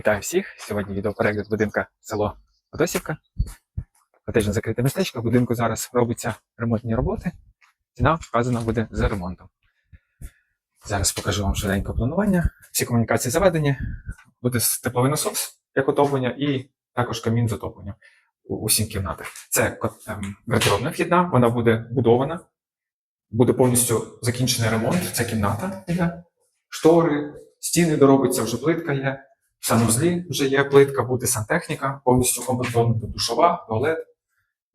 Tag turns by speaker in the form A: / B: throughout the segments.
A: Вітаю всіх! Сьогодні відеоперегляд будинка село Подосівка. Котежне закрите містечко. В будинку зараз робиться ремонтні роботи. Ціна вказана буде за ремонтом. Зараз покажу вам швиденько планування. Всі комунікації заведені. Буде тепловий насос як отоплення і також камін з отопленням у усім кімнатах. Це ем, гардеробна вхідна, вона буде будована. Буде повністю закінчений ремонт. Це кімната. Штори, стіни доробиться, вже плитка є. В санузлі вже є плитка, буде сантехніка, повністю комплектована душова, туалет,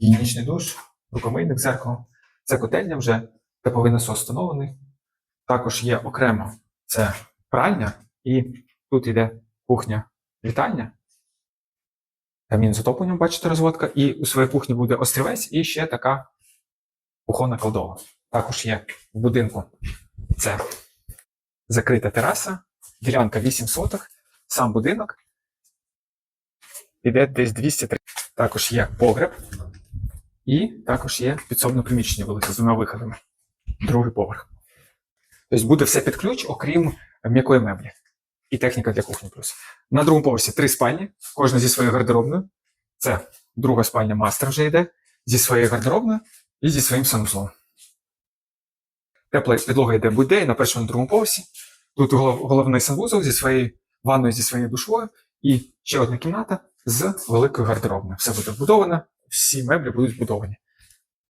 A: гігієнічний душ, рукомийник, зеркало. Це котельня вже тепловий насос встановлений. Також є окремо це пральня, і тут йде кухня вітальня. Камін з отопленням, бачите, розводка. І у своїй кухні буде острівець і ще така кухонна кладова. Також є в будинку це закрита тераса, ділянка 8 соток, сам будинок. Іде десь 200 Також є погреб. І також є підсобне приміщення велике з двома виходами. Другий поверх. Тобто буде все під ключ, окрім м'якої меблі. І техніка для кухні плюс. На другому поверсі три спальні, кожна зі своєю гардеробною. Це друга спальня мастер вже йде зі своєю гардеробною і зі своїм санузлом. Тепла підлога йде будь-де на першому і другому поверсі. Тут головний санвузол зі своєю ванною, зі своєю душою і ще одна кімната з великою гардеробною. Все буде вбудовано, всі меблі будуть вбудовані.